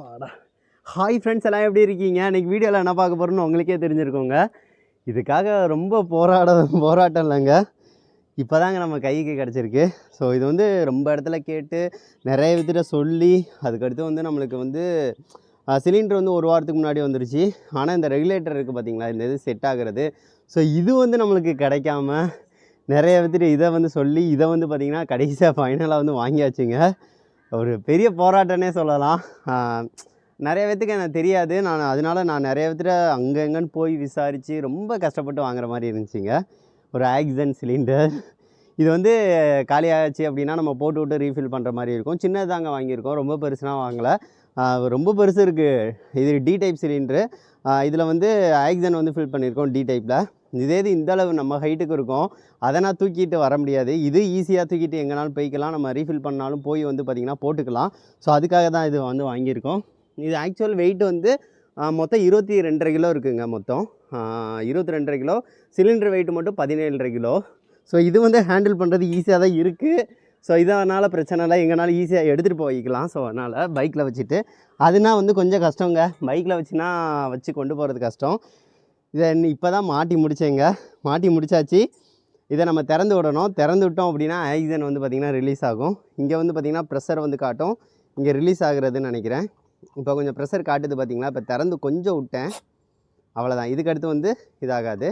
வாடா. Hi friends எல்லாம் எப்படி இருக்கீங்க? இன்றைக்கி வீடியோவில் என்ன பார்க்க போகிறோன்னு உங்களுக்கே தெரிஞ்சிருக்கோங்க. இதுக்காக ரொம்ப போராட போராட்டம் இல்லைங்க. இப்போ தாங்க நம்ம கைக்கு கிடச்சிருக்கு. ஸோ இது வந்து ரொம்ப இடத்துல கேட்டு நிறைய விதத்தில் சொல்லி அதுக்கடுத்து வந்து நம்மளுக்கு வந்து சிலிண்டர் வந்து ஒரு வாரத்துக்கு முன்னாடி வந்துருச்சு. ஆனால் இந்த ரெகுலேட்டர் இருக்குது பார்த்தீங்களா இந்த இது செட் ஆகிறது. ஸோ இது வந்து நம்மளுக்கு கிடைக்காம நிறைய விதத்தில் இதை வந்து சொல்லி இதை வந்து பார்த்திங்கன்னா கடைசியாக ஃபைனலாக வந்து வாங்கியாச்சுங்க. ஒரு பெரிய போராட்டம்னே சொல்லலாம். நிறைய பேத்துக்கு எனக்கு தெரியாது. நான் அதனால நான் நிறைய பேர்த்துல அங்கே எங்கன்னு போய் விசாரித்து ரொம்ப கஷ்டப்பட்டு வாங்குற மாதிரி இருந்துச்சுங்க. ஒரு ஆக்சிஜன் சிலிண்டர். இது வந்து காலியாச்சு அப்படின்னா நம்ம போட்டு விட்டு ரீஃபில் பண்ணுற மாதிரி இருக்கும். சின்னதாங்க வாங்கியிருக்கோம். ரொம்ப பெருசுனா வாங்கலை. ரொம்ப பெருசு இருக்குது இது டி டைப் சிலிண்டரு இதில் வந்து ஆக்சிஜன் வந்து ஃபில் பண்ணியிருக்கோம் டி டைப்பில் இதே இது இந்த அளவு நம்ம ஹைட்டுக்கு இருக்கும். அதை நான் தூக்கிட்டு வர முடியாது. இது ஈஸியாக தூக்கிட்டு எங்கேனாலும் போய்க்கலாம். நம்ம ரீஃபில் பண்ணாலும் போய் வந்து பார்த்திங்கன்னா போட்டுக்கலாம். ஸோ அதுக்காக தான் இது வந்து வாங்கியிருக்கோம். இது ஆக்சுவல் வெயிட் வந்து மொத்தம் இருபத்தி ரெண்டரை கிலோ இருக்குங்க மொத்தம். இருபத்தி ரெண்டரை கிலோ. சிலிண்டர் வெயிட் மட்டும் பதினேழரை கிலோ. ஸோ இது வந்து ஹேண்டில் பண்ணுறது ஈஸியாக தான் இருக்குது ஸோ இதனால் பிரச்சனை இல்லை. எங்கனாலும் ஈஸியாக எடுத்துகிட்டு போய்க்கலாம். ஸோ அதனால் பைக்கில் வச்சுட்டு. அதுனா வந்து கொஞ்சம் கஷ்டங்க. பைக்கில் வச்சுனா வச்சு கொண்டு போகிறது கஷ்டம். இதை இப்போ தான் மாட்டி முடிச்சேங்க. மாட்டி முடிச்சாச்சு. இதை நம்ம திறந்து விடணும். திறந்து விட்டோம் அப்படின்னா ஆக்சிஜன் வந்து பார்த்திங்கன்னா ரிலீஸ் ஆகும். இங்கே வந்து பார்த்திங்கன்னா ப்ரெஷர் வந்து காட்டும். இங்கே ரிலீஸ் ஆகுறதுன்னு நினைக்கிறேன். இப்போ கொஞ்சம் ப்ரெஷர் காட்டுது பார்த்தீங்களா இப்போ திறந்து கொஞ்சம் விட்டேன். அவ்வளோதான் இதுக்கடுத்து வந்து இதாகாது.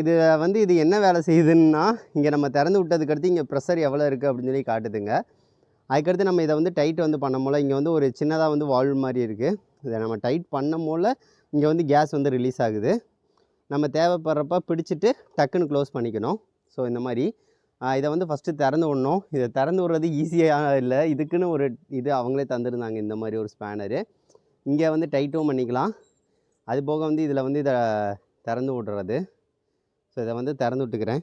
இது வந்து இது என்ன வேலை செய்யுதுன்னா இங்கே நம்ம திறந்து விட்டதுக்கடுத்து இங்கே ப்ரெஷர் எவ்வளோ இருக்குது அப்படின்னு சொல்லி காட்டுதுங்க. அதுக்கடுத்து நம்ம இதை வந்து டைட் வந்து பண்ண போல் இங்கே வந்து ஒரு சின்னதாக வந்து வால்வ் மாதிரி இருக்குது இதை நம்ம டைட் பண்ணும் போல் இங்கே வந்து கேஸ் வந்து ரிலீஸ் ஆகுது. நம்ம தேவைப்படுறப்ப பிடிச்சிட்டு டக்குன்னு க்ளோஸ் பண்ணிக்கணும். ஸோ இந்த மாதிரி இதை வந்து ஃபஸ்ட்டு திறந்து விடணும். இதை திறந்து விடுறது ஈஸியாக இல்லை இதுக்குன்னு ஒரு இது அவங்களே தந்துருந்தாங்க இந்த மாதிரி ஒரு ஸ்பேனரு இங்கே வந்து டைட்டும் பண்ணிக்கலாம். அது போக வந்து இதில் வந்து இதை திறந்து விடுறது. ஸோ இதை வந்து திறந்து விட்டுக்கிறேன்.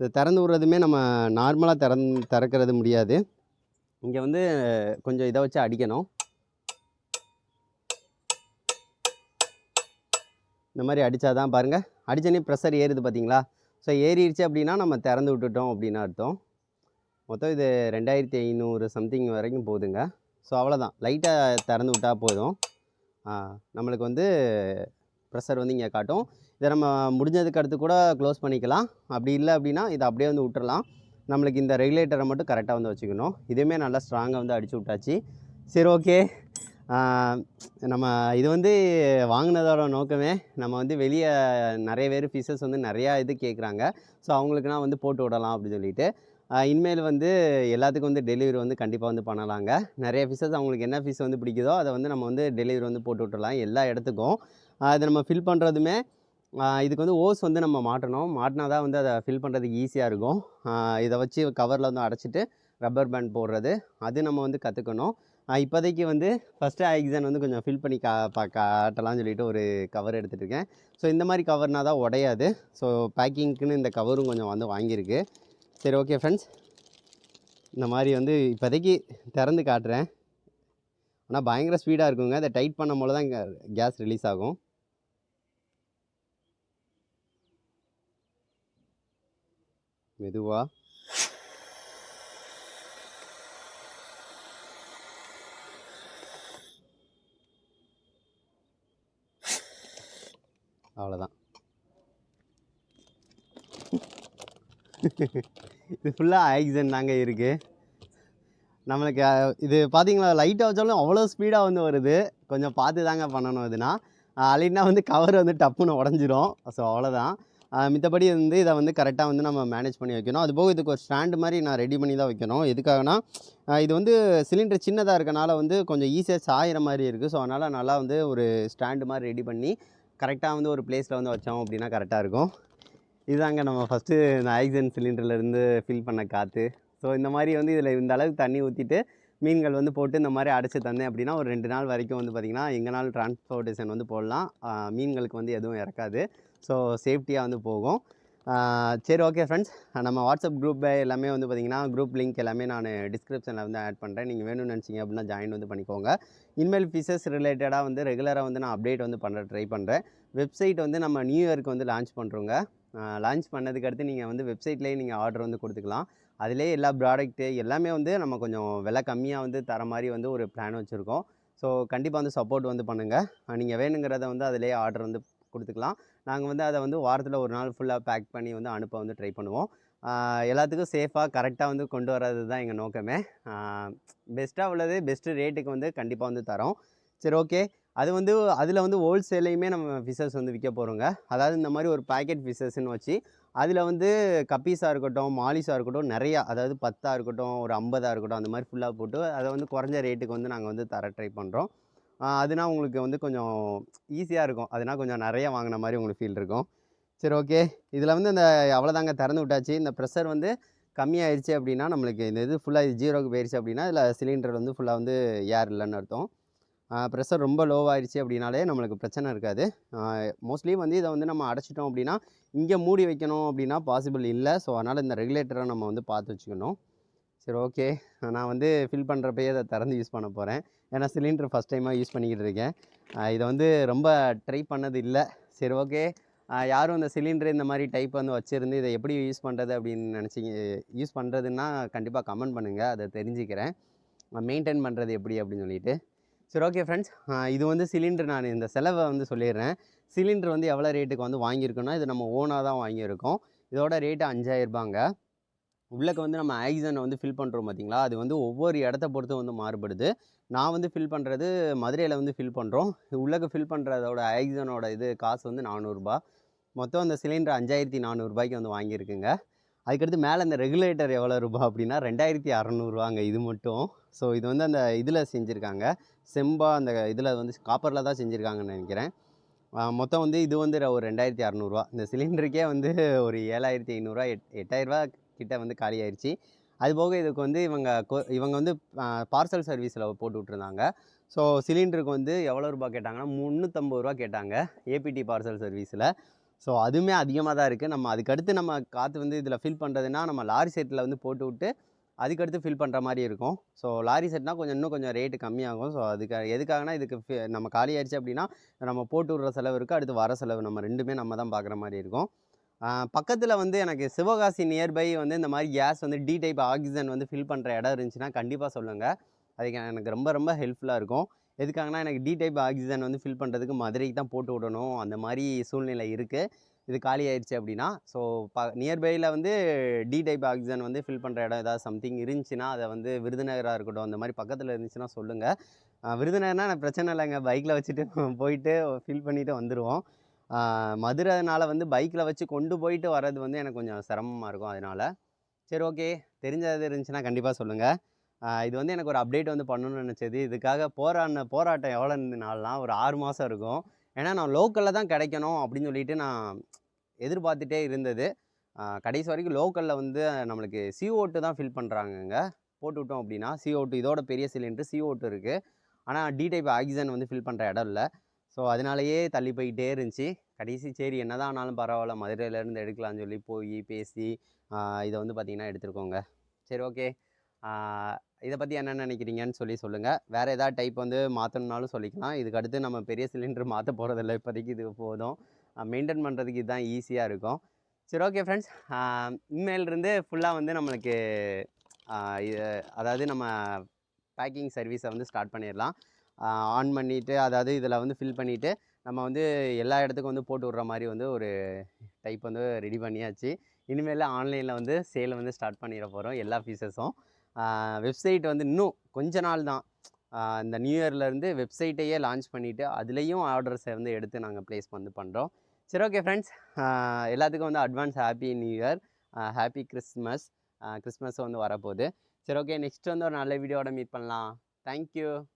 இதை திறந்து விடுறதுமே நம்ம நார்மலாக திறந் திறக்கிறது முடியாது. இங்கே வந்து கொஞ்சம் இதை வச்சு அடிக்கணும். இந்த மாதிரி அடித்தா தான் பாருங்கள் அடித்தனே ப்ரெஷர் ஏறுது பார்த்தீங்களா ஸோ ஏறிடுச்சு அப்படின்னா நம்ம திறந்து விட்டுட்டோம் அப்படின்னு அர்த்தம். மொத்தம் இது ரெண்டாயிரத்தி ஐநூறு சம்திங் வரைக்கும் போதுங்க. ஸோ அவ்வளோதான் லைட்டாக திறந்து விட்டால் போதும். நம்மளுக்கு வந்து ப்ரெஷர் வந்து இங்கே காட்டும். இதை நம்ம முடிஞ்சதுக்கு அடுத்து கூட க்ளோஸ் பண்ணிக்கலாம். அப்படி இல்லை அப்படின்னா இதை அப்படியே வந்து விட்டுறலாம். நம்மளுக்கு இந்த ரெகுலேட்டரை மட்டும் கரெக்டாக வந்து வச்சுக்கணும். இதுவுமே நல்லா ஸ்ட்ராங்காக வந்து அடித்து விட்டாச்சு. சரி ஓகே நம்ம இது வந்து வாங்கினதோட நோக்கமே நம்ம வந்து வெளியே நிறைய பேர் ஃபீஸஸ் வந்து நிறையா இது கேட்குறாங்க ஸோ அவங்களுக்குனா வந்து போட்டு விடலாம் அப்படின்னு சொல்லிட்டு இனிமேல் வந்து எல்லாத்துக்கும் வந்து டெலிவரி வந்து கண்டிப்பாக வந்து பண்ணலாங்க. நிறைய ஃபீஸஸ் அவங்களுக்கு என்ன ஃபீஸ் வந்து பிடிக்குதோ அதை வந்து நம்ம வந்து டெலிவரி வந்து போட்டு விட்டுறலாம் எல்லா இடத்துக்கும். அதை நம்ம ஃபில் பண்ணுறதுமே இதுக்கு வந்து ஓஸ் வந்து நம்ம மாட்டணும். மாட்டினா தான் வந்து அதை ஃபில் பண்ணுறதுக்கு ஈஸியாக இருக்கும். இதை வச்சு கவரில் வந்து அடைச்சிட்டு ரப்பர் பேண்ட் போடுறது அது நம்ம வந்து கற்றுக்கணும் இப்போதைக்கு வந்து ஃபஸ்ட்டு ஆக்சிஜன் வந்து கொஞ்சம் ஃபில் பண்ணி கா பா காட்டலாம்னு சொல்லிட்டு ஒரு கவர் எடுத்துகிட்டு இருக்கேன். ஸோ இந்த மாதிரி கவர்னால் தான் உடையாது. ஸோ பேக்கிங்க்குன்னு இந்த கவரும் கொஞ்சம் வந்து வாங்கியிருக்கு. சரி ஓகே ஃப்ரெண்ட்ஸ் இந்த மாதிரி வந்து இப்போதைக்கு திறந்து காட்டுறேன். ஆனால் பயங்கர ஸ்பீடாக இருக்குங்க. அதை டைட் பண்ணும் போல தான் இங்கே கேஸ் ரிலீஸ் ஆகும். மெதுவாக அவ்வளோதான் இது ஃபுல்லாக ஆக்சிஜன் தாங்க இருக்குது நம்மளுக்கு இது பார்த்தீங்களா லைட்டாக வச்சாலும் அவ்வளோ ஸ்பீடாக வந்து வருது. கொஞ்சம் பார்த்து தாங்க பண்ணணும் இதுனா. அலைனா வந்து கவர் வந்து டப்புன்னு உடஞ்சிரும். ஸோ அவ்வளோதான் மித்தபடி வந்து இதை வந்து கரெக்டாக வந்து நம்ம மேனேஜ் பண்ணி வைக்கணும். அது போக இதுக்கு ஒரு ஸ்டாண்டு மாதிரி நான் ரெடி பண்ணி தான் வைக்கணும். எதுக்காகனா இது வந்து சிலிண்டர் சின்னதாக இருக்கனால வந்து கொஞ்சம் ஈஸியாக சாயிற மாதிரி இருக்குது ஸோ அதனால் நல்லா வந்து ஒரு ஸ்டாண்டு மாதிரி ரெடி பண்ணி கரெக்டாக வந்து ஒரு பிளேஸில் வந்து வச்சோம் அப்படின்னா கரெக்டாக இருக்கும். இதுதாங்க நம்ம ஃபஸ்ட்டு இந்த ஆக்சிஜன் சிலிண்டர்லேருந்து ஃபில் பண்ண காற்று ஸோ இந்த மாதிரி வந்து இதில் இந்த அளவுக்கு தண்ணி ஊற்றிட்டு மீன்கள் வந்து போட்டு இந்த மாதிரி அடைச்சி தந்தேன் அப்படின்னா ஒரு ரெண்டு நாள் வரைக்கும் வந்து பார்த்திங்கன்னா எங்கேனாலும் டிரான்ஸ்போர்ட்டேஷன் வந்து போடலாம். மீன்களுக்கு வந்து எதுவும் இறக்காது. ஸோ சேஃப்டியாக வந்து போகும். சரி ஓகே ஃப்ரெண்ட்ஸ் நம்ம வாட்ஸ்அப் குரூப் எல்லாமே வந்து பார்த்திங்கன்னா குரூப் லிங்க் எல்லாமே நான் டிஸ்கிரிப்ஷனில் வந்து ஆட் பண்ணுறேன் நீங்கள் வேணும்னு நினச்சிங்க அப்படின்னா ஜாயின் வந்து பண்ணிக்கோங்க. இனிமேல் ஃபீஸஸ் ரிலேட்டடாக வந்து ரெகுலராக வந்து நான் அப்டேட் வந்து பண்ணுற ட்ரை பண்ணுறேன் வெப்சைட் வந்து நம்ம நியூ இயருக்கு வந்து லான்ச் பண்ணுறோங்க லான்ச் பண்ணதுக்கு அடுத்து நீங்கள் வந்து வெப்சைட்லேயே நீங்கள் ஆர்டர் வந்து கொடுத்துக்கலாம். அதிலே எல்லா ப்ராடக்ட்டு எல்லாமே வந்து நம்ம கொஞ்சம் விலை கம்மியாக வந்து தர மாதிரி வந்து ஒரு பிளான் வச்சுருக்கோம். ஸோ கண்டிப்பாக வந்து சப்போர்ட் வந்து பண்ணுங்கள் நீங்கள் வேணுங்கிறத வந்து அதிலே ஆர்டர் வந்து கொடுத்துக்கலாம். நாங்கள் வந்து அதை வந்து வாரத்தில் ஒரு நாள் ஃபுல்லாக பேக் பண்ணி வந்து அனுப்ப வந்து ட்ரை பண்ணுவோம். எல்லாத்துக்கும் சேஃபாக கரெக்டாக வந்து கொண்டு வர்றது தான் எங்கள் நோக்கமே பெஸ்ட்டாக உள்ளது பெஸ்ட்டு ரேட்டுக்கு வந்து கண்டிப்பாக வந்து தரோம். சரி ஓகே அது வந்து அதில் வந்து ஹோல்சேலையுமே நம்ம ஃபிஷஸ் வந்து விற்க போகிறோங்க அதாவது இந்த மாதிரி ஒரு பேக்கெட் ஃபிஷஸ்ன்னு வச்சு அதில் வந்து கப்பீஸாக இருக்கட்டும் மாலிஸாக இருக்கட்டும் நிறையா அதாவது பத்தாக இருக்கட்டும் ஒரு ஐம்பதாக இருக்கட்டும் அந்த மாதிரி ஃபுல்லாக போட்டு அதை வந்து குறைஞ்ச ரேட்டுக்கு வந்து நாங்கள் வந்து தர ட்ரை பண்ணுறோம் அதுனா உங்களுக்கு வந்து கொஞ்சம் ஈஸியாக இருக்கும். அதுனா கொஞ்சம் நிறைய வாங்கின மாதிரி உங்களுக்கு ஃபீல் இருக்கும். சரி ஓகே இதில் வந்து இந்த அவ்வளோதாங்க திறந்து விட்டாச்சு. இந்த ப்ரெஷர் வந்து கம்மியாயிருச்சு அப்படின்னா நம்மளுக்கு இந்த இது ஃபுல்லாக இது ஜீரோக்கு போயிடுச்சு அப்படின்னா இதில் சிலிண்டர் வந்து ஃபுல்லாக வந்து ஏர் இல்லைன்னு அர்த்தம். ப்ரெஷர் ரொம்ப லோவாகிடுச்சு அப்படின்னாலே நம்மளுக்கு பிரச்சனை இருக்காது. மோஸ்ட்லி வந்து இதை வந்து நம்ம அடைச்சிட்டோம் அப்படின்னா இங்கே மூடி வைக்கணும் அப்படின்னா பாசிபிள் இல்லை. ஸோ அதனால் இந்த ரெகுலேட்டரை நம்ம வந்து பார்த்து வச்சுக்கணும். சரி ஓகே நான் வந்து ஃபில் பண்ணுறப்பயே அதை திறந்து யூஸ் பண்ண போகிறேன் ஏன்னா சிலிண்டர் ஃபஸ்ட் டைமாக யூஸ் பண்ணிக்கிட்டு இருக்கேன். இதை வந்து ரொம்ப ட்ரை பண்ணது இல்லை. சரி ஓகே யாரும் இந்த சிலிண்டர் இந்த மாதிரி டைப் வந்து வச்சுருந்து இதை எப்படி யூஸ் பண்ணுறது அப்படின்னு நினச்சிங்க யூஸ் பண்ணுறதுன்னா கண்டிப்பாக கமெண்ட் பண்ணுங்கள் அதை தெரிஞ்சுக்கிறேன். மெயின்டைன் பண்ணுறது எப்படி அப்படின்னு சொல்லிட்டு. சரி ஓகே ஃப்ரெண்ட்ஸ் இது வந்து சிலிண்டர் நான் இந்த செலவை வந்து சொல்லிடுறேன். சிலிண்டர் வந்து எவ்வளோ ரேட்டுக்கு வந்து வாங்கியிருக்கோன்னா இது நம்ம ஓனாக தான் வாங்கியிருக்கோம். இதோட ரேட்டு அஞ்சாயிரரூபாங்க உள்ளக்க வந்து நம்ம ஆக்சிஜனை வந்து ஃபில் பண்ணுறோம் பார்த்தீங்களா அது வந்து ஒவ்வொரு இடத்த பொறுத்து வந்து மாறுபடுது. நான் வந்து ஃபில் பண்ணுறது மதுரையில் வந்து ஃபில் பண்ணுறோம் உள்ளக்க ஃபில் பண்ணுறதோட ஆக்சிஜனோட இது காசு வந்து நானூறுரூபா மொத்தம் அந்த சிலிண்டர் அஞ்சாயிரத்தி நானூறுரூபாய்க்கு வந்து வாங்கியிருக்குங்க. அதுக்கடுத்து மேலே அந்த ரெகுலேட்டர் எவ்வளோ ரூபா அப்படின்னா ரெண்டாயிரத்தி அறநூறுவாங்க இது மட்டும். ஸோ இது வந்து அந்த இதில் செஞ்சுருக்காங்க. செம்பா அந்த இதில் வந்து காப்பரில் தான் செஞ்சுருக்காங்கன்னு நினைக்கிறேன். மொத்தம் வந்து இது வந்து ஒரு ரெண்டாயிரத்தி அறநூறுவா. இந்த சிலிண்டருக்கே வந்து ஒரு ஏழாயிரத்தி ஐநூறுரூவா எட் எட்டாயிரரூபா கிட்ட வந்து காலி ஆயிடுச்சு அதுபோக இதுக்கு வந்து இவங்க கொ- இவங்க வந்து பார்சல் சர்வீஸில் போட்டு விட்ருந்தாங்க ஸோ சிலிண்டருக்கு வந்து எவ்வளோ ரூபா கேட்டாங்கன்னா முந்நூற்றம்பது ரூபா கேட்டாங்க ஏபிடி பார்சல் சர்வீஸில் ஸோ அதுவுமே அதிகமாக தான் இருக்குது நம்ம அதுக்கடுத்து நம்ம காற்று வந்து இதில் ஃபில் பண்ணுறதுன்னா நம்ம லாரி செட்டில் வந்து போட்டு விட்டு அதுக்கடுத்து ஃபில் பண்ணுற மாதிரி இருக்கும். ஸோ லாரி செட்னா கொஞ்சம் இன்னும் கொஞ்சம் ரேட்டு கம்மியாகும். ஸோ அதுக்கு எதுக்காகனா இதுக்கு நம்ம காலி ஆயிடுச்சு அப்படின்னா நம்ம போட்டு விட்ற செலவு இருக்குது அடுத்து வர செலவு நம்ம ரெண்டுமே நம்ம தான் பார்க்குற மாதிரி இருக்கும். பக்கத்தில் வந்து எனக்கு சிவகாசி நியர்பை வந்து இந்த மாதிரி கேஸ் வந்து டி டைப் ஆக்சிஜன் வந்து ஃபில் பண்ணுற இடம் இருந்துச்சுன்னா கண்டிப்பாக சொல்லுங்கள் அதுக்கு எனக்கு ரொம்ப ரொம்ப ஹெல்ப்ஃபுல்லாக இருக்கும். எதுக்காகனா எனக்கு டி டைப் ஆக்சிஜன் வந்து ஃபில் பண்ணுறதுக்கு மதுரைக்கு தான் போட்டு விடணும். அந்த மாதிரி சூழ்நிலை இருக்குது இது காலி ஆயிடுச்சு அப்படின்னா ஸோ ப நியர்பையில் வந்து டி டைப் ஆக்சிஜன் வந்து ஃபில் பண்ணுற இடம் ஏதாவது சம்திங் இருந்துச்சுன்னா அதை வந்து விருதுநகராக இருக்கட்டும் அந்த மாதிரி பக்கத்தில் இருந்துச்சுன்னா சொல்லுங்கள் விருதுநகர்னால் எனக்கு பிரச்சனை இல்லைங்க. பைக்கில் வச்சுட்டு போயிட்டு ஃபில் பண்ணிவிட்டு வந்துடுவோம் மதுரைனால வந்து பைக்கில் வச்சு கொண்டு போயிட்டு வர்றது வந்து எனக்கு கொஞ்சம் சிரமமாக இருக்கும் அதனால். சரி ஓகே. தெரிஞ்சது இருந்துச்சுன்னா கண்டிப்பாக சொல்லுங்கள் இது வந்து எனக்கு ஒரு அப்டேட் வந்து பண்ணணும்னு நினச்சது. இதுக்காக போராடின போராட்டம் எவ்வளோ நாள்லாம் ஒரு ஆறு மாதம் இருக்கும். ஏன்னா நான் லோக்கலில் தான் கிடைக்கணும் அப்படின்னு சொல்லிட்டு நான் எதிர்பார்த்துட்டே இருந்தது. கடைசி வரைக்கும் லோக்கலில் வந்து நம்மளுக்கு சிஓட்டு தான் ஃபில் பண்ணுறாங்கங்க போட்டு விட்டோம் அப்படின்னா CO2 இதோட பெரிய சிலிண்டர் CO2 இருக்குது ஆனால் டி டைப் ஆக்சிஜன் வந்து ஃபில் பண்ணுற இடம் இல்லை. ஸோ அதனாலேயே தள்ளி போயிட்டே இருந்துச்சு. கடைசி சரி என்னதான் ஆனாலும் பரவாயில்ல மதுரையிலேருந்து எடுக்கலாம்னு சொல்லி போய் பேசி இதை வந்து பார்த்திங்கன்னா எடுத்துருக்கோங்க. சரி ஓகே. இதை பற்றி என்ன நினைக்கிறீங்கன்னு சொல்லி சொல்லுங்கள் வேறு ஏதாவது டைப் வந்து மாற்றணுன்னாலும் சொல்லிக்கலாம். இதுக்கு அடுத்து நம்ம பெரிய சிலிண்டர் மாற்ற போகிறதில்ல இப்போதைக்கு இது போதும். மெயின்டைன் பண்ணுறதுக்கு இதுதான் ஈஸியாக இருக்கும். சரி ஓகே ஃப்ரெண்ட்ஸ். இனிமேலிருந்து ஃபுல்லாக வந்து நம்மளுக்கு இது அதாவது நம்ம பேக்கிங் சர்வீஸை வந்து ஸ்டார்ட் பண்ணிடலாம். ஆன் பண்ணிவிட்டு அதாவது இதில் வந்து ஃபில் பண்ணிவிட்டு நம்ம வந்து எல்லா இடத்துக்கும் வந்து போட்டு விட்ற மாதிரி வந்து ஒரு டைப் வந்து ரெடி பண்ணியாச்சு. இனிமேல் ஆன்லைனில் வந்து சேல் வந்து ஸ்டார்ட் பண்ணிட போகிறோம் எல்லா ஃபீஸஸும் வெப்சைட் வந்து இன்னும் கொஞ்ச நாள் தான். இந்த நியூ இயர்லேருந்து வெப்சைட்டையே லான்ச் பண்ணிவிட்டு அதுலேயும் ஆர்டர்ஸை வந்து எடுத்து நாங்கள் ப்ளேஸ் வந்து பண்ணுறோம் சரி ஓகே ஃப்ரெண்ட்ஸ் எல்லாத்துக்கும் வந்து advance happy new year happy Christmas Christmas வந்து வரப்போகுது. சரி ஓகே நெக்ஸ்ட் வந்து ஒரு நல்ல வீடியோட மீட் பண்ணலாம். தேங்க்யூ